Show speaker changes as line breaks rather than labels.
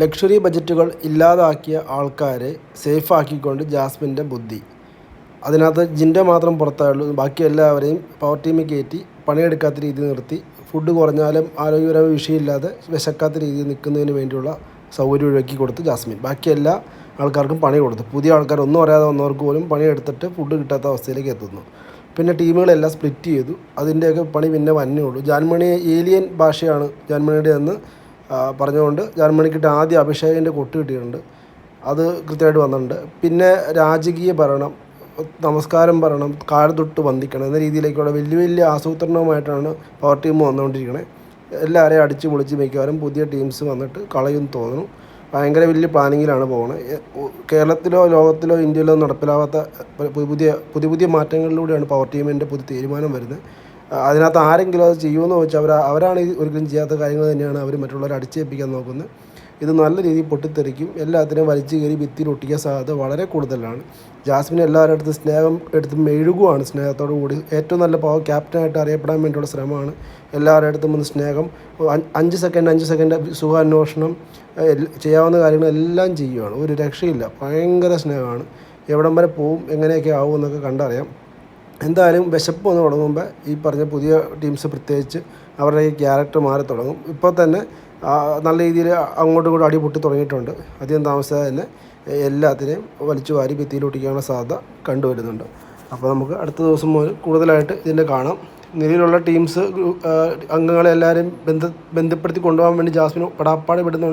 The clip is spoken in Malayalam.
ലക്ഷറി ബജറ്റുകൾ ഇല്ലാതാക്കിയ ആൾക്കാരെ സേഫാക്കിക്കൊണ്ട് ജാസ്മിന്റെ ബുദ്ധി. അതിനകത്ത് ജിന്റെ മാത്രം പുറത്തായുള്ളൂ. ബാക്കി എല്ലാവരെയും പവർ ടീമിൽ കയറ്റി പണിയെടുക്കാത്ത രീതി നിർത്തി. ഫുഡ് കുറഞ്ഞാലും ആരോഗ്യപരമായ വിഷയമില്ലാതെ വിശക്കാത്ത രീതിയിൽ നിൽക്കുന്നതിന് വേണ്ടിയുള്ള സൗകര്യം ഒഴുക്കി കൊടുത്ത് ജാസ്മിൻ. ബാക്കി എല്ലാ ആൾക്കാർക്കും പണി കൊടുത്തു. പുതിയ ആൾക്കാർ ഒന്നും അറിയാതെ വന്നവർക്ക് പോലും പണിയെടുത്തിട്ട് ഫുഡ് കിട്ടാത്ത അവസ്ഥയിലേക്ക് എത്തുന്നു. പിന്നെ ടീമുകളെല്ലാം സ്പ്ലിറ്റ് ചെയ്തു. അതിന്റെയൊക്കെ പണി പിന്നെ വന്നേ ഉള്ളൂ. ജാൻമണി ഏലിയൻ ഭാഷയാണ് ജാൻമണിയുടെ എന്ന് ഞാൻ മണിക്കിട്ട് ആദ്യം അഭിഷേകിന്റെ കൊട്ട് കിട്ടിയിട്ടുണ്ട്. അത് കൃത്യമായിട്ട് വന്നിട്ടുണ്ട്. പിന്നെ രാജകീയ ഭരണം നമസ്കാരം പറയണം കാൽ തൊട്ട് വന്ദിക്കണം എന്ന രീതിയിലേക്കുള്ള വലിയ വലിയ ആസൂത്രണവുമായിട്ടാണ് പവർ ടീം വന്നുകൊണ്ടിരിക്കുന്നത് എല്ലാവരെയും അടിച്ചു പൊളിച്ച് മിക്കവാറും പുതിയ ടീംസ് വന്നിട്ട് കളയും തോന്നുന്നു. ഭയങ്കര വലിയ പ്ലാനിങ്ങിലാണ് പോകുന്നത് കേരളത്തിലോ ലോകത്തിലോ ഇന്ത്യയിലോ നടപ്പിലാവാത്ത പുതിയ പുതിയ പുതിയ മാറ്റങ്ങളിലൂടെയാണ് പവർ ടീമിന്റെ പുതിയ തീരുമാനം വരുന്നത്. അതിനകത്ത് ആരെങ്കിലും അത് ചെയ്യുമെന്ന് വെച്ചാൽ അവർ അവരാണ് ഈ ഒരിക്കലും ചെയ്യാത്ത കാര്യങ്ങൾ തന്നെയാണ് അവർ മറ്റുള്ളവരെ അടിച്ചേൽപ്പിക്കാൻ നോക്കുന്നത്. ഇത് നല്ല രീതിയിൽ പൊട്ടിത്തെറിക്കും. എല്ലാത്തിനും വലിച്ചു കയറി ഭിത്തിയിൽ ഒട്ടിക്കാൻ സാധ്യത വളരെ കൂടുതലാണ്. ജാസ്മിൻ എല്ലാവരുടെ അടുത്ത് സ്നേഹം എടുത്ത് മെഴുകുവാണ് സ്നേഹത്തോടു കൂടി. ഏറ്റവും നല്ല പവർ ക്യാപ്റ്റനായിട്ട് അറിയപ്പെടാൻ വേണ്ടിയുള്ള ശ്രമമാണ് എല്ലാവരുടെ അടുത്തും ഒന്ന് സ്നേഹം. അഞ്ച് സെക്കൻഡ് അഞ്ച് സെക്കൻഡ് സുഖാന്വേഷണം ചെയ്യാവുന്ന കാര്യങ്ങളെല്ലാം ചെയ്യുകയാണ് ഒരു രക്ഷയില്ല. ഭയങ്കര സ്നേഹമാണ്. എവിടം വരെ പോവും എങ്ങനെയൊക്കെ ആവും എന്നൊക്കെ കണ്ടറിയാം. എന്തായാലും വിശപ്പ് വന്ന് തുടങ്ങുമ്പോൾ ഈ പറഞ്ഞ പുതിയ ടീംസ് പ്രത്യേകിച്ച് അവരുടെ ഈ ക്യാരക്ടർ മാറി തുടങ്ങും. ഇപ്പോൾ തന്നെ നല്ല രീതിയിൽ അങ്ങോട്ടും ഇങ്ങോട്ടും അടി പൊട്ടി തുടങ്ങിയിട്ടുണ്ട്. അധികം താമസിയാതെ തന്നെ എല്ലാത്തിനെയും വലിച്ചു വാരി ഭിത്തിയിലൊട്ടിക്കാനുള്ള സാധ്യത കണ്ടുവരുന്നുണ്ട്. അപ്പോൾ നമുക്ക് അടുത്ത ദിവസം മുതൽ കൂടുതലായിട്ട് ഇതിന്റെ കാണാം. നിലവിലുള്ള ടീംസ് അംഗങ്ങളെ ബന്ധ ബന്ധപ്പെടുത്തി കൊണ്ടുപോകാൻ വേണ്ടി ജാസ്മിൻ പടാപ്പാട് വിടുന്നുണ്ട്